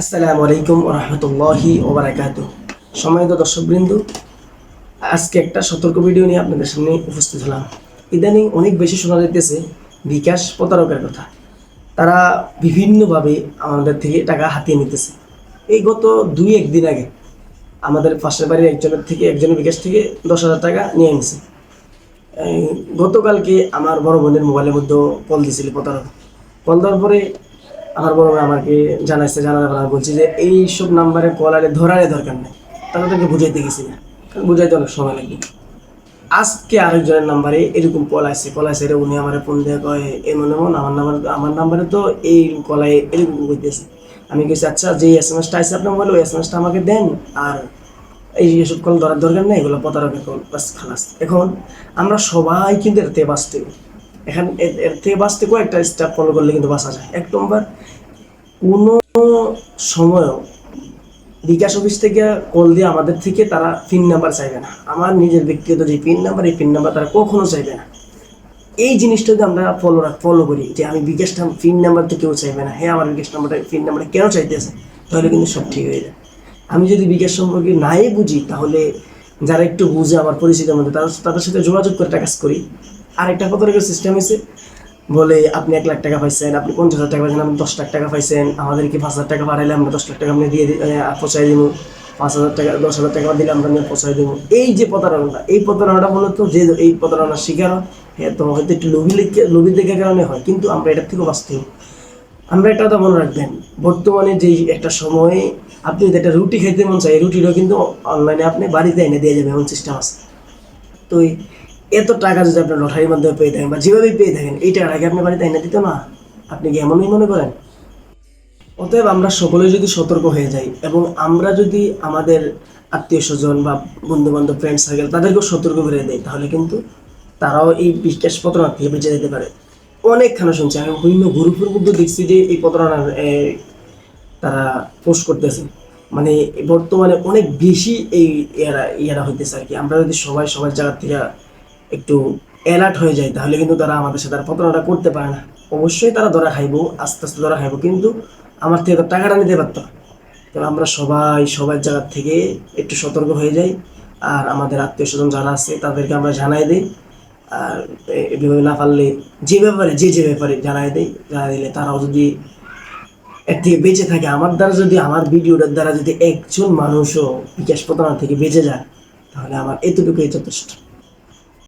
আসসালামু আলাইকুম রহমতুল্লাহি ওবরাকাত সম্মানিত দর্শকবৃন্দ, আজকে একটা সতর্ক ভিডিও নিয়ে আপনাদের সামনে উপস্থিত হলাম। ইদানিং অনেক বেশি শোনা যাইতেছে বিকাশ প্রতারকের কথা। তারা বিভিন্নভাবে আমাদের থেকে টাকা হাতিয়ে নিতেছে। এই গত দুই একদিন আগে আমাদের পাশের বাড়ির একজনের থেকে, একজনের বিকাশ থেকে দশ হাজার টাকা নিয়ে নিছে গতকালকে আমার বড় বোনের মোবাইলের মধ্যেও কল দিয়েছিল প্রতারক। কল দেওয়ার পরে আমার বড় ভাই আমাকে জানাইছে জানার পর বলছি যে এই সব নাম্বারে কল আরে ধরারে দরকার নেই। তাদেরকে বুঝাইতে গেছি না। কারণ বুঝাইতে অনেক সময় লাগবে আজকে আরেকজনের নাম্বারে এরকম কল আসছে কল আসছে উনি আমার ফোন দিয়ে কয়, এমন এমন, আমার নাম্বার, আমার নাম্বারে তো এই কলায় এরকম করতেছে আমি কেছি আচ্ছা যে এস এম এসটা আসছে আপনার মোবাইলে ওই এস এম এসটা আমাকে দেন। আর এই এসব কল ধরার দরকার নেই, এগুলো প্রতারকের কল বাস খালাস। এখন আমরা সবাই কিন্তু এর থেকে বাঁচতে। এখন এর- থেকে বাঁচতে কয়েকটা স্টেপ ফলো করলে কিন্তু বাঁচা যায়। এক নম্বর কোনো সময়ও বিকাশ অফিস থেকে কল দিয়ে আমাদের থেকে তারা পিন নাম্বার চাইবে না। আমার নিজের ব্যক্তিগত যে পিন নাম্বার এই পিন নাম্বার তারা কখনো চাইবে না। এই জিনিসটা যদি আমরা ফলো ফলো করি যে আমি বিকাশটা পিন নাম্বার তো কেউ চাইবে না। হ্যাঁ আমার বিকাশ নাম্বারটা পিন নাম্বারটা কেন চাইতেছে তাহলে কিন্তু সব ঠিক হয়ে যায়। আমি যদি বিকাশ সম্পর্কে নাই বুঝি, তাহলে যারা একটু বুঝে আমার পরিচিতের মধ্যে, তারা তাদের সাথে যোগাযোগ করে একটা কাজ করি। আরেকটা কত টাকার সিস্টেম হয়েছে বলে আপনি এক লাখ টাকা পাইছেন আপনি পঞ্চাশ হাজার টাকা পাইছেন আপনি দশ লাখ টাকা পাইছেন আমাদেরকে পাঁচ হাজার টাকা পাঠাইলে আমরা দশ লাখ টাকা আপনি দিয়ে আহ, দিব পাঁচ হাজার টাকা দশ হাজার টাকা দিলে আমরা নিয়ে পৌঁছাই দেবো এই যে প্রতারণাটা এই প্রতারণাটা মূলত যে এই প্রতারণার শিকার হ্যাঁ তো হয়তো একটু লোভি লেগে লোভি দেখার কারণে হয় কিন্তু আমরা এটার থেকেও বাঁচতে আমরা একটা কথা মনে রাখবেন বর্তমানে যে একটা সময়ে আপনি যদি একটা রুটি খাইতে মন চাই রুটিটাও কিন্তু অনলাইনে আপনি বাড়িতে এনে দিয়ে যাবে এমন সিস্টেম আছে। তো এত টাকা যদি আপনার লটারির মাধ্যমে পেয়ে থাকেন বা যেভাবেই পেয়ে থাকেন এই টাকাটাকে আপনি বাড়িতে এনে দিত না আপনি কি এমনই মনে করেন? অতএব আমরা সকলে যদি সতর্ক হয়ে যাই এবং আমরা যদি আমাদের আত্মীয় স্বজন বা বন্ধু বান্ধব ফ্রেন্ড সার্কেল তাদেরকেও সতর্ক করে দেয় তাহলে কিন্তু তারাও এই প্রতারণা থেকে বেঁচে যেতে পারে। অনেকখানে শুনছি আমি বিভিন্ন গ্রুপের মধ্যে দেখছি যে এই প্রতারণার এ, তারা পোস্ট করতেছে। মানে বর্তমানে অনেক বেশি এই ইয়ারা ইয়ারা হইতেছে আর কি। আমরা যদি সবাই সবার জায়গা থেকে একটু অ্যালার্ট হয়ে যায়, তাহলে কিন্তু তারা আমাদের সাথে আর প্রতারণাটা করতে পারে না। অবশ্যই তারা ধরা খাইবো, আস্তে আস্তে ধরা খাইবো, কিন্তু আমার থেকে টাকাটা নিতে পারতো। না তো আমরা সবাই, সবার জায়গা থেকে একটু সতর্ক হয়ে যাই, আর আমাদের আত্মীয় স্বজন যারা আছে, তাদেরকে আমরা জানাই দিই। আর এভাবে না পারলে, যে ব্যাপারে, যে যে ব্যাপারে জানাই দেয় জানাই দিলে তারাও যদি এর থেকে বেঁচে থাকে, আমার দ্বারা যদি, আমার ভিডিওটার দ্বারা যদি একজন মানুষও বিকাশ প্রতারণা থেকে বেঁচে যায়, তাহলে আমার এতটুকুই যথেষ্ট।